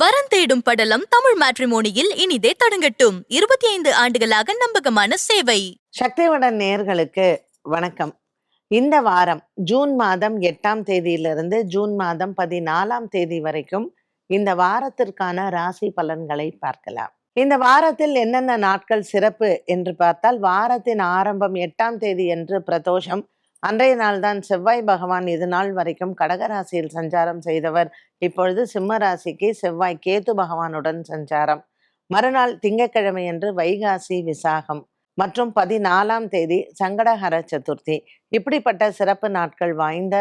வரன் தேடும் படலம் தமிழ் மேட்ரிமோனியில் இனிதே தொடங்கட்டும். இருபத்தி ஐந்து ஆண்டுகளாக நம்பகமான சேவை. சக்திவடன் நேர்களுக்கு வணக்கம். இந்த வாரம் ஜூன் மாதம் எட்டாம் தேதியிலிருந்து ஜூன் மாதம் பதினாலாம் தேதி வரைக்கும் இந்த வாரத்திற்கான ராசி பலன்களை பார்க்கலாம். இந்த வாரத்தில் என்னென்ன நாட்கள் சிறப்பு என்று பார்த்தால் வாரத்தின் ஆரம்பம் எட்டாம் தேதி என்று பிரதோஷம் அன்றைய நாள்தான் செவ்வாய் பகவான் இது நாள் வரைக்கும் கடகராசியில் சஞ்சாரம் செய்தவர். இப்பொழுது சிம்ம ராசிக்கு செவ்வாய் கேது பகவானுடன் சஞ்சாரம். மறுநாள் திங்கட்கிழமை என்று வைகாசி விசாகம். மற்றும் பதினாலாம் தேதி சங்கடஹர சதுர்த்தி. இப்படிப்பட்ட சிறப்பு நாட்கள் வாய்ந்த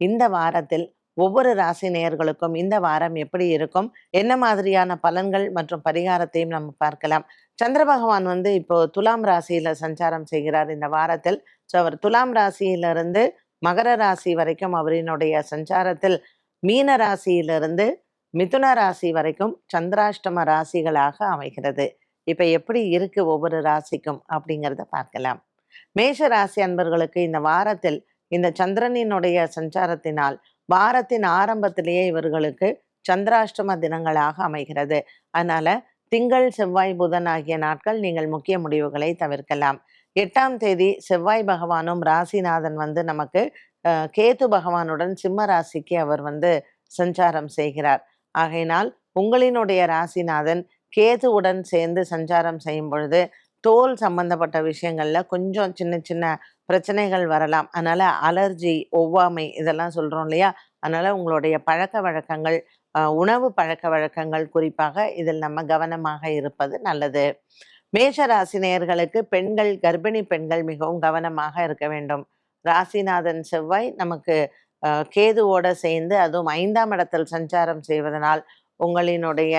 இந்த வாரத்தில் ஒவ்வொரு ராசி நேயர்களுக்கும் இந்த வாரம் எப்படி இருக்கும்? என்ன மாதிரியான பலன்கள் மற்றும் பரிகாரத்தையும் நம்ம பார்க்கலாம். சந்திர பகவான் வந்து இப்போ துலாம் ராசியில சஞ்சாரம் செய்கிறார் இந்த வாரத்தில். ஸோ அவர் துலாம் ராசியிலிருந்து மகர ராசி வரைக்கும் அவரினுடைய சஞ்சாரத்தில் மீன ராசியிலிருந்து மிதுன ராசி வரைக்கும் சந்திராஷ்டம ராசிகளாக அமைகிறது. இப்போ எப்படி இருக்கு ஒவ்வொரு ராசிக்கும் அப்படிங்கிறத பார்க்கலாம். மேஷ ராசி அன்பர்களுக்கு இந்த வாரத்தில் இந்த சந்திரனினுடைய சஞ்சாரத்தினால் வாரத்தின் ஆரம்பத்திலேயே இவர்களுக்கு சந்திராஷ்டம தினங்களாக அமைகிறது. அதனால திங்கள் செவ்வாய் புதன் ஆகிய நாட்கள் நீங்கள் முக்கிய முடிவுகளை தவிர்க்கலாம். எட்டாம் தேதி செவ்வாய் பகவானும் ராசிநாதன் வந்து நமக்கு கேது பகவானுடன் சிம்ம ராசிக்கு அவர் வந்து சஞ்சாரம் செய்கிறார். ஆகையினால் உங்களினுடைய ராசிநாதன் கேதுவுடன் சேர்ந்து சஞ்சாரம் செய்யும் பொழுது தோல் சம்பந்தப்பட்ட விஷயங்கள்ல கொஞ்சம் சின்ன சின்ன பிரச்சனைகள் வரலாம். அதனால அலர்ஜி ஒவ்வாமை இதெல்லாம் சொல்றோம் இல்லையா? அதனால உங்களுடைய பழக்க வழக்கங்கள் உணவு பழக்க வழக்கங்கள் குறிப்பாக இதில் நம்ம கவனமாக இருப்பது நல்லது. மேஷ ராசி நேயர்களுக்கு பெண்கள் கர்ப்பிணி பெண்கள் மிகவும் கவனமாக இருக்க வேண்டும். ராசிநாதன் செவ்வாய் நமக்கு கேதுவோட சேர்ந்து அதுவும் ஐந்தாம் இடத்தில் சஞ்சாரம் செய்வதனால் உங்களினுடைய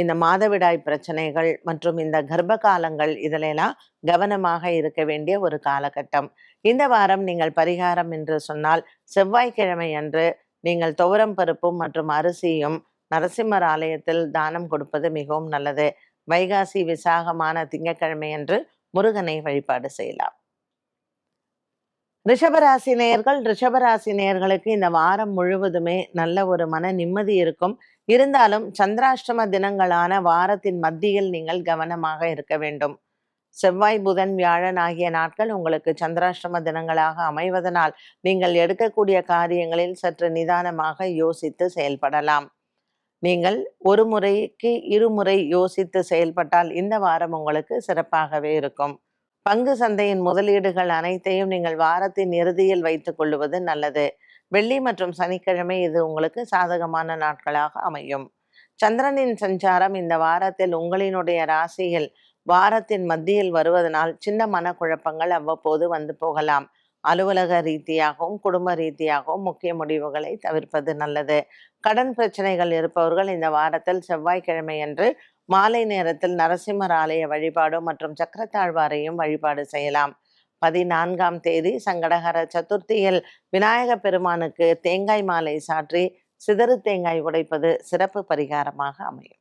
இந்த மாதவிடாய் பிரச்சனைகள் மற்றும் இந்த கர்ப்ப காலங்கள் இதிலெல்லாம் கவனமாக இருக்க வேண்டிய ஒரு காலகட்டம். இந்த வாரம் நீங்கள் பரிகாரம் என்று சொன்னால் செவ்வாய்க்கிழமை அன்று நீங்கள் துவரம் பருப்பும் மற்றும் அரிசியும் நரசிம்மர் ஆலயத்தில் தானம் கொடுப்பது மிகவும் நல்லது. வைகாசி விசாகமான திங்கக்கிழமை அன்று முருகனை வழிபாடு செய்யலாம். ரிஷபராசி நேயர்கள் ரிஷபராசி நேயர்களுக்கு இந்த வாரம் முழுவதுமே நல்ல ஒரு மன நிம்மதி இருக்கும். இருந்தாலும் சந்திராஷ்டம தினங்களான வாரத்தின் மத்தியில் நீங்கள் கவனமாக இருக்க வேண்டும். செவ்வாய் புதன் வியாழன் ஆகிய நாட்கள் உங்களுக்கு சந்திராஷ்டம தினங்களாக அமைவதனால் நீங்கள் எடுக்கக்கூடிய காரியங்களில் சற்று நிதானமாக யோசித்து செயல்படலாம். நீங்கள் ஒரு முறைக்கு இருமுறை யோசித்து செயல்பட்டால் இந்த வாரம் உங்களுக்கு சிறப்பாகவே இருக்கும். பங்கு சந்தையின் முதலீடுகள் அனைத்தையும் நீங்கள் வாரத்தின் இறுதியில் வைத்துக் கொள்வது நல்லது. வெள்ளி மற்றும் சனிக்கிழமை இது உங்களுக்கு சாதகமான நாட்களாக அமையும். சந்திரனின் சஞ்சாரம் இந்த வாரத்தில் உங்களினுடைய ராசியில் வாரத்தின் மத்தியில் வருவதனால் சின்ன மனக்குழப்பங்கள் அவ்வப்போது வந்து போகலாம். அலுவலக ரீதியாகவும் குடும்ப ரீதியாகவும் முக்கிய முடிவுகளை தவிர்ப்பது நல்லது. கடன் பிரச்சனைகள் இருப்பவர்கள் இந்த வாரத்தில் செவ்வாய்க்கிழமை அன்று மாலை நேரத்தில் நரசிம்மர் ஆலய வழிபாடு மற்றும் சக்கரத்தாழ்வாரையும் வழிபாடு செய்யலாம். பதினான்காம் தேதி சங்கடகர சதுர்த்தியில் விநாயக பெருமானுக்கு தேங்காய் மாலை சாற்றி சிதறு தேங்காய் உடைப்பது சிறப்பு பரிகாரமாக அமையும்.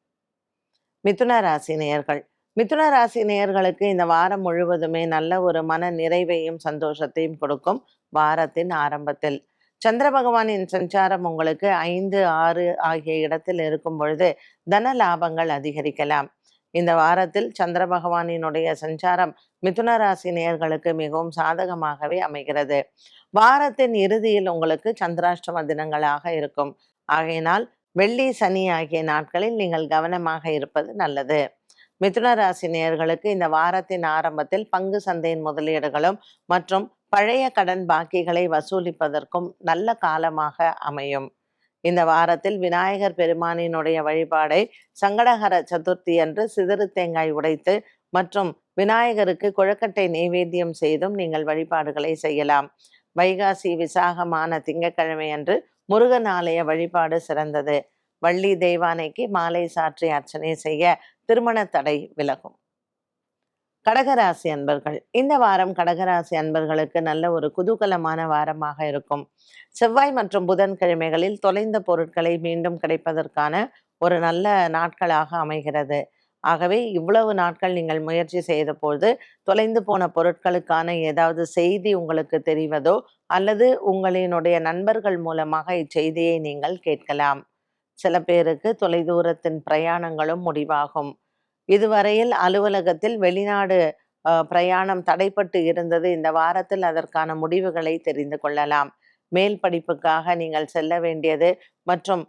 மிதுன ராசி நேயர்கள் மிதுன ராசி நேயர்களுக்கு இந்த வாரம் முழுவதுமே நல்ல ஒரு மன நிறைவையும் சந்தோஷத்தையும் கொடுக்கும் வாரத்தின் ஆரம்பத்தில். சந்திர பகவானின் சஞ்சாரம் உங்களுக்கு ஐந்து ஆறு ஆகிய இடத்தில் இருக்கும் பொழுது தன லாபங்கள் அதிகரிக்கலாம். இந்த வாரத்தில் சந்திர பகவானினுடைய சஞ்சாரம் மிதுன ராசி நேயர்களுக்கு மிகவும் சாதகமாகவே அமைகிறது. வாரத்தின் இறுதியில் உங்களுக்கு சந்திராஷ்டம தினங்களாக இருக்கும். ஆகையினால் வெள்ளி சனி ஆகிய நாட்களில் நீங்கள் கவனமாக இருப்பது நல்லது. மிதுன ராசி நேயர்களுக்கு இந்த வாரத்தின் ஆரம்பத்தில் பங்கு சந்தையின் முதலீடுகளும் மற்றும் பழைய கடன் பாக்கிகளை வசூலிப்பதற்கும் நல்ல காலமாக அமையும். இந்த வாரத்தில் விநாயகர் பெருமானினுடைய வழிபாடை சங்கடகர சதுர்த்தி அன்று சிதறு தேங்காய் உடைத்து மற்றும் விநாயகருக்கு குழக்கட்டை நெய்வேத்தியம் செய்தும் நீங்கள் வழிபாடுகளை செய்யலாம். வைகாசி விசாகமான திங்கட்கிழமை அன்று முருகன் ஆலய வழிபாடு சிறந்தது. வள்ளி தெய்வானைக்கு மாலை சாற்றி அர்ச்சனை செய்ய திருமண தடை விலகும். கடகராசி அன்பர்கள் இந்த வாரம் கடகராசி அன்பர்களுக்கு நல்ல ஒரு குதூகலமான வாரமாக இருக்கும். செவ்வாய் மற்றும் புதன்கிழமைகளில் தொலைந்த பொருட்களை மீண்டும் கிடைப்பதற்கான ஒரு நல்ல நாட்களாக அமைகிறது. ஆகவே இவ்வளவு நாட்கள் நீங்கள் முயற்சி செய்த பொழுது தொலைந்து போன பொருட்களுக்கான ஏதாவது செய்தி உங்களுக்கு தெரிவதோ அல்லது உங்களினுடைய நண்பர்கள் மூலமாக இச்செய்தியை நீங்கள் கேட்கலாம். சில பேருக்கு தொலைதூரத்தின் பிரயாணங்களும் முடிவாகும். இதுவரையில் அலுவலகத்தில் வெளிநாடு பிரயாணம் தடைப்பட்டு இருந்தது. இந்த வாரத்தில் அதற்கான முடிவுகளை தெரிந்து கொள்ளலாம். மேல் படிப்புக்காக நீங்கள் செல்ல வேண்டியது மற்றும்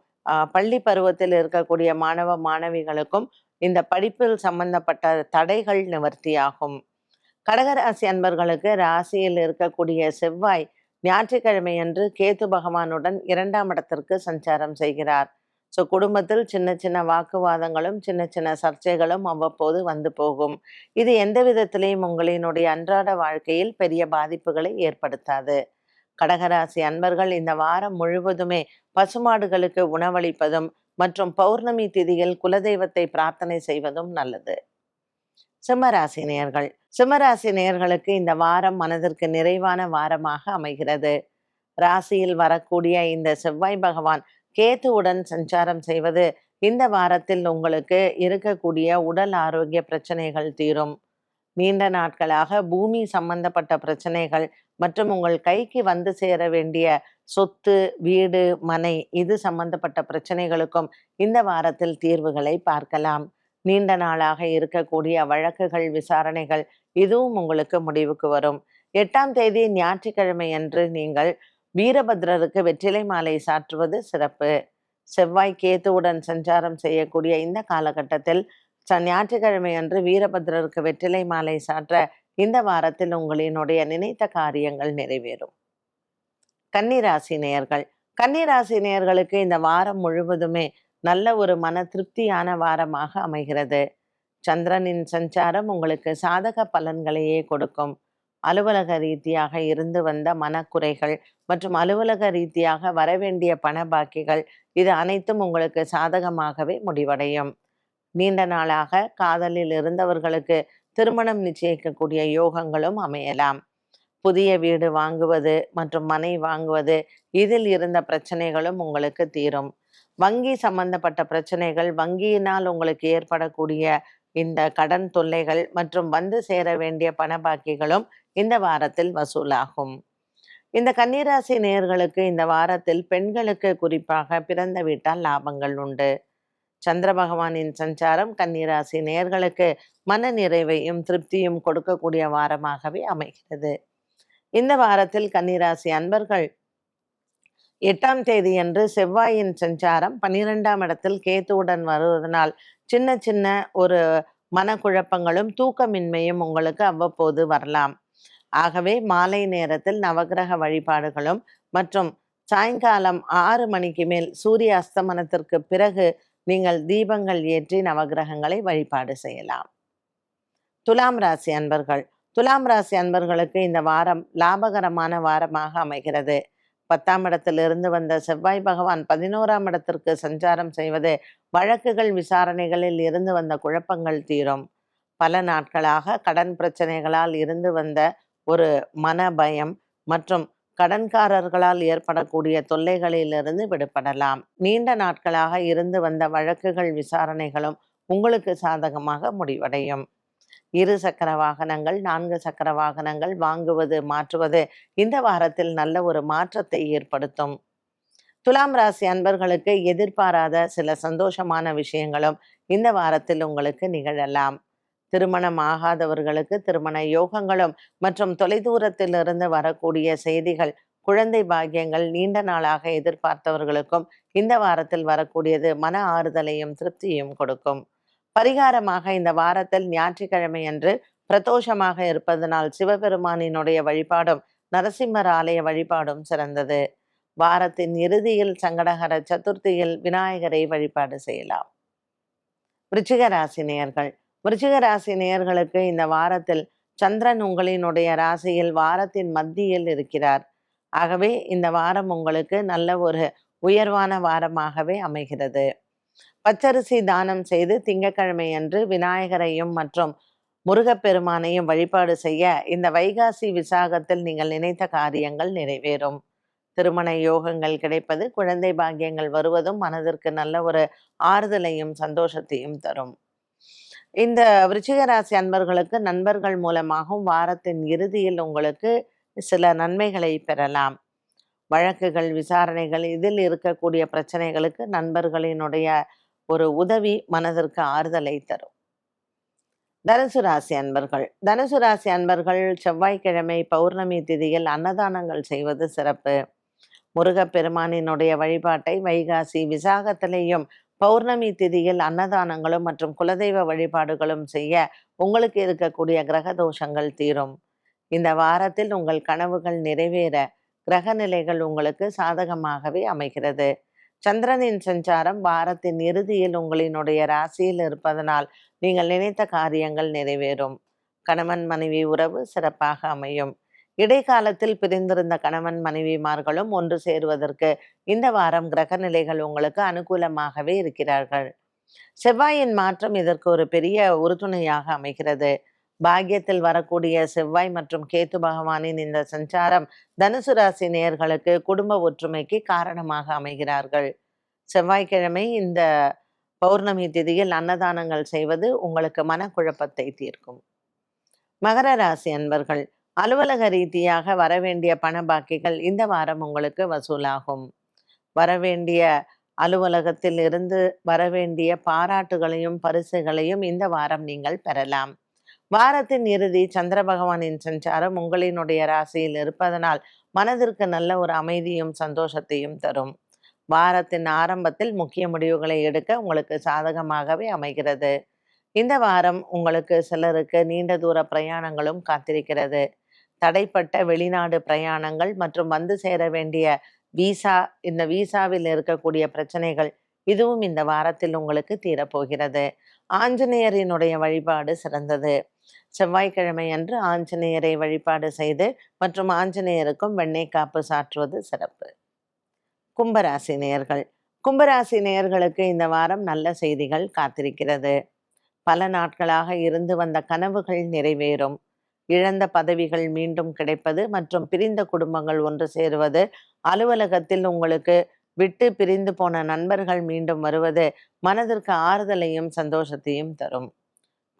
பள்ளி பருவத்தில் இருக்கக்கூடிய மாணவ மாணவிகளுக்கும் இந்த படிப்பில் சம்பந்தப்பட்ட தடைகள் நிவர்த்தியாகும். கடகராசி அன்பர்களுக்கு ராசியில் இருக்கக்கூடிய செவ்வாய் ஞாயிற்றுக்கிழமையன்று கேது பகவானுடன் இரண்டாம் இடத்திற்கு சஞ்சாரம் செய்கிறார். ஸோ குடும்பத்தில் சின்ன சின்ன வாக்குவாதங்களும் சின்ன சின்ன சர்ச்சைகளும் அவ்வப்போது வந்து போகும். இது எந்த விதத்திலையும் உங்களினுடைய அன்றாட வாழ்க்கையில் பெரிய பாதிப்புகளை ஏற்படுத்தாது. கடகராசி அன்பர்கள் இந்த வாரம் முழுவதுமே பசுமாடுகளுக்கு உணவளிப்பதும் மற்றும் பௌர்ணமி திதியில் குலதெய்வத்தை பிரார்த்தனை செய்வதும் நல்லது. சிம்மராசி நேர்கள் சிம்மராசி நேர்களுக்கு இந்த வாரம் மனதிற்கு நிறைவான வாரமாக அமைகிறது. ராசியில் வரக்கூடிய இந்த செவ்வாய் பகவான் கேத்துவுடன் சஞ்சாரம் செய்வது இந்த வாரத்தில் உங்களுக்கு இருக்கக்கூடிய உடல் ஆரோக்கிய பிரச்சனைகள் தீரும். நீண்ட நாட்களாக பூமி சம்பந்தப்பட்ட பிரச்சனைகள் மற்றும் உங்கள் கைக்கு வந்து சேர வேண்டிய சொத்து வீடு மனை இது சம்பந்தப்பட்ட பிரச்சனைகளுக்கும் இந்த வாரத்தில் தீர்வுகளை பார்க்கலாம். நீண்ட நாளாக இருக்கக்கூடிய வழக்குகள் விசாரணைகள் இதுவும் உங்களுக்கு முடிவுக்கு வரும். எட்டாம் தேதி ஞாயிற்றுக்கிழமை அன்று நீங்கள் வீரபத்ரருக்கு வெற்றிலை மாலை சாற்றுவது சிறப்பு. செவ்வாய் கேத்துவுடன் சஞ்சாரம் செய்யக்கூடிய இந்த காலகட்டத்தில் ச- ஞாயிற்றுக்கிழமை அன்று வீரபத்ரருக்கு வெற்றிலை மாலை சாற்ற இந்த வாரத்தில் உங்களினுடைய நினைத்த காரியங்கள் நிறைவேறும். கன்னிராசி நேயர்கள். கன்னிராசி நேயர்களுக்கு இந்த வாரம் முழுவதுமே நல்ல ஒரு மன திருப்தியான வாரமாக அமைகிறது. சந்திரனின் சஞ்சாரம் உங்களுக்கு சாதக பலன்களையே கொடுக்கும். அலுவலக ரீதியாக இருந்து வந்த மனக்குறைகள் மற்றும் அலுவலக ரீதியாக வரவேண்டிய பண பாக்கிகள் இது அனைத்தும் உங்களுக்கு சாதகமாகவே முடிவடையும். நீண்ட நாளாக காதலில் இருந்தவர்களுக்கு திருமணம் நிச்சயிக்கக்கூடிய யோகங்களும் அமையலாம். புதிய வீடு வாங்குவது மற்றும் மனை வாங்குவது இதில் இருந்த பிரச்சனைகளும் உங்களுக்கு தீரும். வங்கி சம்பந்தப்பட்ட பிரச்சனைகள் வங்கியினால் உங்களுக்கு ஏற்படக்கூடிய இந்த கடன் தொல்லைகள் மற்றும் வந்து சேர வேண்டிய பண பாக்கிகளும் இந்த வாரத்தில் வசூலாகும். இந்த கன்னிராசி நேர்களுக்கு இந்த வாரத்தில் பெண்களுக்கு குறிப்பாக பிறந்த வீட்டால் லாபங்கள் உண்டு. சந்திர பகவானின் சஞ்சாரம் கன்னிராசி நேயர்களுக்கு மன நிறைவையும் திருப்தியும் கொடுக்கக்கூடிய வாரமாகவே அமைகிறது. இந்த வாரத்தில் கன்னிராசி அன்பர்கள் எட்டாம் தேதியன்று செவ்வாயின் சஞ்சாரம் பன்னிரெண்டாம் இடத்தில் கேத்துவுடன் வருவதனால் சின்ன சின்ன ஒரு மனக்குழப்பங்களும் தூக்கமின்மையும் உங்களுக்கு அவ்வப்போது வரலாம். ஆகவே மாலை நேரத்தில் நவக்கிரக வழிபாடுகளும் மற்றும் சாயங்காலம் ஆறு மணிக்கு மேல் சூரிய அஸ்தமனத்திற்கு பிறகு நீங்கள் தீபங்கள் ஏற்றி நவக்கிரகங்களை வழிபாடு செய்யலாம். துலாம் ராசி அன்பர்கள். துலாம் ராசி அன்பர்களுக்கு இந்த வாரம் லாபகரமான வாரமாக அமைகிறது. பத்தாம் இடத்திலிருந்து வந்த செவ்வாய் பகவான் பதினோராம் இடத்திற்கு சஞ்சாரம் செய்வது வழக்குகள் விசாரணைகளில் இருந்து வந்த குழப்பங்கள் தீரும். பல நாட்களாக கடன் பிரச்சனைகளால் இருந்து வந்த ஒரு மன பயம் மற்றும் கடன்காரர்களால் ஏற்படக்கூடிய தொல்லைகளிலிருந்து விடுபடலாம். நீண்ட நாட்களாக இருந்து வந்த வழக்குகள் விசாரணைகளும் உங்களுக்கு சாதகமாக முடிவடையும். இரு சக்கர வாகனங்கள் நான்கு சக்கர வாகனங்கள் வாங்குவது மாற்றுவது இந்த வாரத்தில் நல்ல ஒரு மாற்றத்தை ஏற்படுத்தும். துலாம் ராசி அன்பர்களுக்கு எதிர்பாராத சில சந்தோஷமான விஷயங்களும் இந்த வாரத்தில் உங்களுக்கு நிகழலாம். திருமணம் ஆகாதவர்களுக்கு திருமண யோகங்களும் மற்றும் தொலைதூரத்திலிருந்து வரக்கூடிய செய்திகள் குழந்தை பாக்கியங்கள் நீண்ட நாளாக எதிர்பார்த்தவர்களுக்கும் இந்த வாரத்தில் வரக்கூடியது மன ஆறுதலையும் திருப்தியும் கொடுக்கும். பரிகாரமாக இந்த வாரத்தில் ஞாயிற்றுக்கிழமை அன்று பிரதோஷமாக இருப்பதனால் சிவபெருமானினுடைய வழிபாடும் நரசிம்மர் ஆலய வழிபாடும் சிறந்தது. வாரத்தின் இறுதியில் சங்கடகர சதுர்த்தியில் விநாயகரை வழிபாடு செய்யலாம். விருச்சிக ராசி நேயர்கள். விருச்சிக ராசி நேயர்களுக்கு இந்த வாரத்தில் சந்திரன் உங்களினுடைய ராசியில் வாரத்தின் மத்தியில் இருக்கிறார். ஆகவே இந்த வாரம் உங்களுக்கு நல்ல ஒரு உயர்வான வாரமாகவே அமைகிறது. பச்சரிசி தானம் செய்து திங்கக்கிழமை அன்று விநாயகரையும் மற்றும் முருகப்பெருமானையும் வழிபாடு செய்ய இந்த வைகாசி விசாகத்தில் நீங்கள் நினைத்த காரியங்கள் நிறைவேறும். திருமண யோகங்கள் கிடைப்பது குழந்தை பாக்கியங்கள் வருவதும் மனதிற்கு நல்ல ஒரு ஆறுதலையும் சந்தோஷத்தையும் தரும். இந்த விருச்சிகராசி அன்பர்களுக்கு நண்பர்கள் மூலமாகவும் வாரத்தின் இறுதியில் உங்களுக்கு சில நன்மைகளை பெறலாம். வழக்குகள் விசாரணைகள் இதில் இருக்கக்கூடிய பிரச்சனைகளுக்கு நண்பர்களினுடைய ஒரு உதவி மனதிற்கு ஆறுதலை தரும். தனுசு ராசி அன்பர்கள். தனுசு ராசி அன்பர்கள் செவ்வாய்க்கிழமை பௌர்ணமி திதியில் அன்னதானங்கள் செய்வது சிறப்பு. முருகப்பெருமானினுடைய வழிபாட்டை வைகாசி விசாகத்திலேயும் பௌர்ணமி திதியில் அன்னதானங்களும் மற்றும் குலதெய்வ வழிபாடுகளும் செய்ய உங்களுக்கு இருக்கக்கூடிய கிரக தோஷங்கள் தீரும். இந்த வாரத்தில் உங்கள் கனவுகள் நிறைவேற கிரக நிலைகள் உங்களுக்கு சாதகமாகவே அமைகிறது. சந்திரனின் சஞ்சாரம் வாரத்தின் இறுதியில் உங்களினுடைய ராசியில் இருப்பதனால் நீங்கள் நினைத்த காரியங்கள் நிறைவேறும். கணவன் மனைவி உறவு சிறப்பாக அமையும். இடைக்காலத்தில் பிரிந்திருந்த கணவன் மனைவிமார்களும் ஒன்று சேருவதற்கு இந்த வாரம் கிரக நிலைகள் உங்களுக்கு அனுகூலமாகவே இருக்கிறார்கள். செவ்வாயின் மாற்றம் இதற்கு ஒரு பெரிய உறுதுணையாக அமைகிறது. பாக்கியத்தில் வரக்கூடிய செவ்வாய் மற்றும் கேத்து பகவானின் இந்த சஞ்சாரம் தனுசு ராசி நேயர்களுக்கு குடும்ப ஒற்றுமைக்கு காரணமாக அமைகிறார்கள். செவ்வாய்க்கிழமை இந்த பௌர்ணமி திதியில் அன்னதானங்கள் செய்வது உங்களுக்கு மனக்குழப்பத்தை தீர்க்கும். மகர ராசி அன்பர்கள் அலுவலக ரீதியாக வரவேண்டிய பண பாக்கிகள் இந்த வாரம் உங்களுக்கு வசூலாகும். வரவேண்டிய அலுவலகத்தில் இருந்து வரவேண்டிய பாராட்டுகளையும் பரிசுகளையும் இந்த வாரம் நீங்கள் பெறலாம். வாரத்தின் இறுதி சந்திர பகவானின் சஞ்சாரம் உங்களினுடைய ராசியில் இருப்பதனால் மனதிற்கு நல்ல ஒரு அமைதியும் சந்தோஷத்தையும் தரும். வாரத்தின் ஆரம்பத்தில் முக்கிய முடிவுகளை எடுக்க உங்களுக்கு சாதகமாகவே அமைகிறது. இந்த வாரம் உங்களுக்கு சிலருக்கு நீண்ட தூர பிரயாணங்களும் காத்திருக்கிறது. தடைப்பட்ட வெளிநாடு பிரயாணங்கள் மற்றும் வந்து சேர வேண்டிய விசா இந்த விசாவில் இருக்கக்கூடிய பிரச்சனைகள் இதுவும் இந்த வாரத்தில் உங்களுக்கு தீரப்போகிறது. ஆஞ்சநேயரினுடைய வழிபாடு சிறந்தது. செவ்வாய்க்கிழமை அன்று ஆஞ்சநேயரை வழிபாடு செய்து மற்றும் ஆஞ்சநேயருக்கும் வெண்ணெய் காப்பு சாற்றுவது சிறப்பு. கும்பராசி நேயர்கள். கும்பராசி நேயர்களுக்கு இந்த வாரம் நல்ல செய்திகள் காத்திருக்கிறது. பல நாட்களாக இருந்து வந்த கனவுகள் நிறைவேறும். இழந்த பதவிகள் மீண்டும் கிடைப்பது மற்றும் பிரிந்த குடும்பங்கள் ஒன்று சேருவது அலுவலகத்தில் உங்களுக்கு விட்டு பிரிந்து போன நண்பர்கள் மீண்டும் வருவது மனதிற்கு ஆறுதலையும் சந்தோஷத்தையும் தரும்.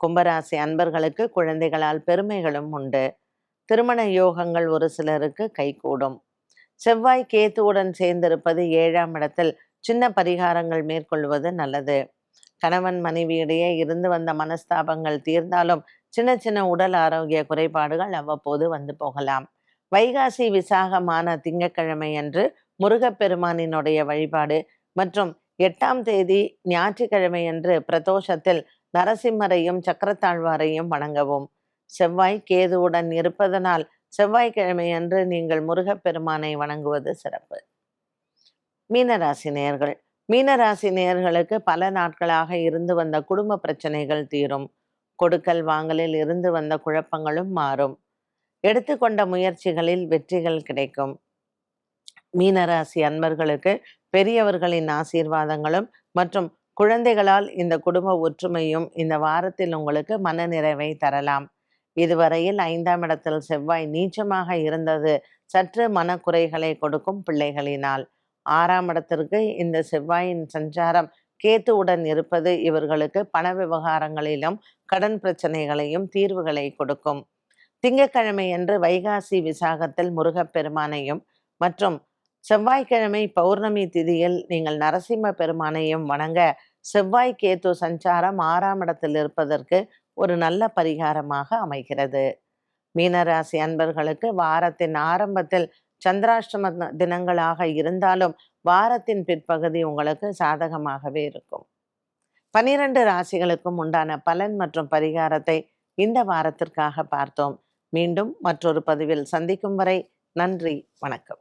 கும்பராசி அன்பர்களுக்கு குழந்தைகளால் பெருமைகளும் உண்டு. திருமண யோகங்கள் ஒரு சிலருக்கு கைகூடும். செவ்வாய் கேத்துவுடன் சேர்ந்திருப்பது ஏழாம் இடத்தில் சின்ன பரிகாரங்கள் மேற்கொள்வது நல்லது. கணவன் மனைவியிடையே இருந்து வந்த மனஸ்தாபங்கள் தீர்ந்தாலும் சின்ன சின்ன உடல் ஆரோக்கிய குறைபாடுகள் அவ்வப்போது வந்து போகலாம். வைகாசி விசாகமான திங்கட்கிழமை அன்று முருகப்பெருமானினுடைய வழிபாடு மற்றும் எட்டாம் தேதி ஞாயிற்றுக்கிழமை அன்று பிரதோஷத்தில் நரசிம்மரையும் சக்கரத்தாழ்வாரையும் வணங்கவும். செவ்வாய் கேதுவுடன் இருப்பதனால் செவ்வாய்க்கிழமை அன்று நீங்கள் முருகப்பெருமானை வணங்குவது சிறப்பு. மீனராசி நேயர்கள். மீனராசி நேயர்களுக்கு பல நாட்களாக இருந்து வந்த குடும்ப பிரச்சனைகள் தீரும். கொடுக்கல் வாங்கலில் இருந்து வந்த குழப்பங்களும் மாறும். எடுத்துக்கொண்ட முயற்சிகளில் வெற்றிகள் கிடைக்கும். மீனராசி அன்பர்களுக்கு பெரியவர்களின் ஆசீர்வாதங்களும் மற்றும் குழந்தைகளால் இந்த குடும்ப ஒற்றுமையும் இந்த வாரத்தில் உங்களுக்கு மனநிறைவை தரலாம். இதுவரையில் ஐந்தாம் இடத்தில் செவ்வாய் நீச்சமாக இருந்தது. சற்று மனக்குறைகளை கொடுக்கும் பிள்ளைகளினால். ஆறாம் இடத்திற்கு இந்த செவ்வாயின் சஞ்சாரம் கேத்துவுடன் இருப்பது இவர்களுக்கு பண விவகாரங்களிலும் கடன் பிரச்சனைகளையும் தீர்வுகளை கொடுக்கும். திங்கட்கிழமையன்று வைகாசி விசாகத்தில் முருகப்பெருமானையும் மற்றும் செவ்வாய்க்கிழமை பௌர்ணமி திதியில் நீங்கள் நரசிம்ம பெருமானையும் வணங்க செவ்வாய் கேத்து சஞ்சாரம் ஆறாம் இடத்தில் இருப்பதற்கு ஒரு நல்ல பரிகாரமாக அமைகிறது. மீனராசி அன்பர்களுக்கு வாரத்தின் ஆரம்பத்தில் சந்திராஷ்டம தினங்களாக இருந்தாலும் வாரத்தின் பிற்பகுதி உங்களுக்கு சாதகமாகவே இருக்கும். பனிரெண்டு ராசிகளுக்கும் உண்டான பலன் மற்றும் பரிகாரத்தை இந்த வாரத்திற்காக பார்த்தோம். மீண்டும் மற்றொரு பதிவில் சந்திக்கும் வரை நன்றி வணக்கம்.